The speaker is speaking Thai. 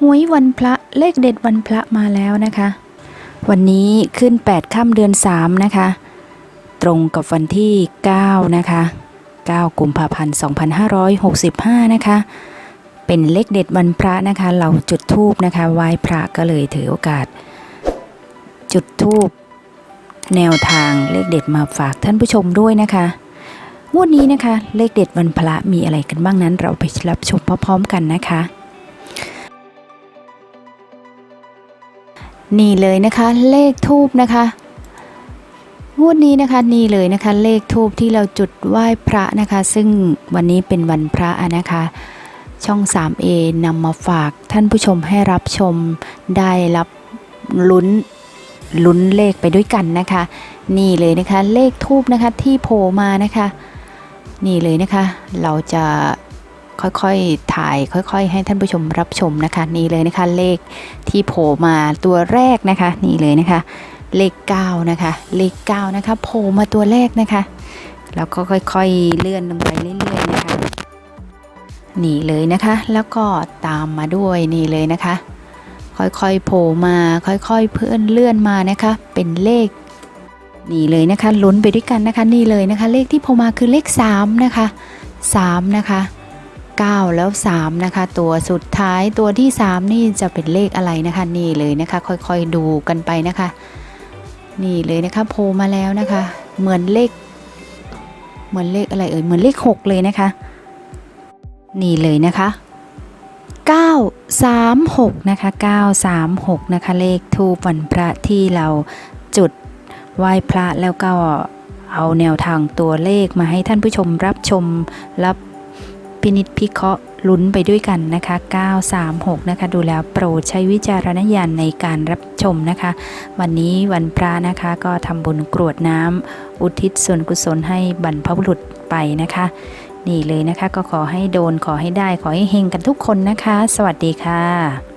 หวยวันพระเลขเด็ดวันพระมาแล้วนะคะ วันนี้ขึ้น 8 ค่ำเดือน 3 นะคะ ตรงกับวันที่ 9 นะคะ 9 กุมภาพันธ์ 2565 นะคะ เป็นเลขเด็ดวันพระนะคะ เราจุดธูปนะคะไหว้พระก็เลยถือโอกาส จุดธูปแนวทางเลขเด็ดมาฝากท่านผู้ชมด้วยนะคะงวดนี้นะคะ เลขเด็ดวันพระมีอะไรกันบ้างนั้น เราไปรับชมพร้อมๆกันนะคะ นี่เลยนะคะเลขทูบนะคะงวดนี้นะคะนี่เลยนะคะเลขทูบที่เราจุดไหว้พระนะคะ ซึ่งวันนี้เป็นวันพระนะคะ ช่อง 3A นำมาฝากท่านผู้ชมให้รับชมได้รับลุ้นลุ้นเลขไปด้วยกันนะคะ นี่เลยนะคะเลขทูบนะคะที่โผล่มานะคะ นี่เลยนะคะ เราจะ ค่อยๆถ่าย ค่อยๆ ให้ท่านผู้ชมรับชมนะคะ นี่เลยนะคะ เลขที่โผล่มาตัวแรกนะคะ นี่เลยนะคะ เลข 9 นะคะ เลข 9 นะคะโผล่มาตัวแรกนะคะ แล้วก็ค่อยๆ เลื่อนลงไปเรื่อยๆนะคะ นี่เลยนะคะ แล้วก็ตามมาด้วยนี่เลยนะคะ ค่อยๆ โผล่มา ค่อยๆ เพื่อนเลื่อนมานะคะ เป็นเลขนี่เลยนะคะลุ้นไปด้วยกันนะคะ นี่เลยนะคะ เลขที่โผล่มาคือเลข 3 นะคะ 3 นะคะ 9 แล้ว 3 นะคะ ตัวสุดท้ายตัวที่ 3 นี่จะเป็นเลขอะไรนะคะ นี่เลยนะคะ ค่อยๆดูกันไปนะคะ นี่เลยนะคะโผล่มาแล้วนะคะ เหมือนเลข เหมือนเลขอะไรเอ่ยเหมือนเลข 6 เลยนะคะ นี่เลยนะคะ936นะคะ936นะคะเลขทูปวันพระที่เราจุดไหว้พระแล้วก็เอาแนวทางตัวเลขมาให้ท่านผู้ชมรับชมรับ พินิจพิเคราะห์ลุ้นไปด้วยกันนะคะ 936 นะคะ ดูแล้วโปรดใช้วิจารณญาณในการรับชมนะคะ วันนี้วันพระนะคะก็ทำบุญกรวดน้ำอุทิศส่วนกุศลให้บรรพบุรุษไปนะคะ นี่เลยนะคะก็ขอให้โดนขอให้ได้ขอให้เฮงกันทุกคนนะคะ สวัสดีค่ะ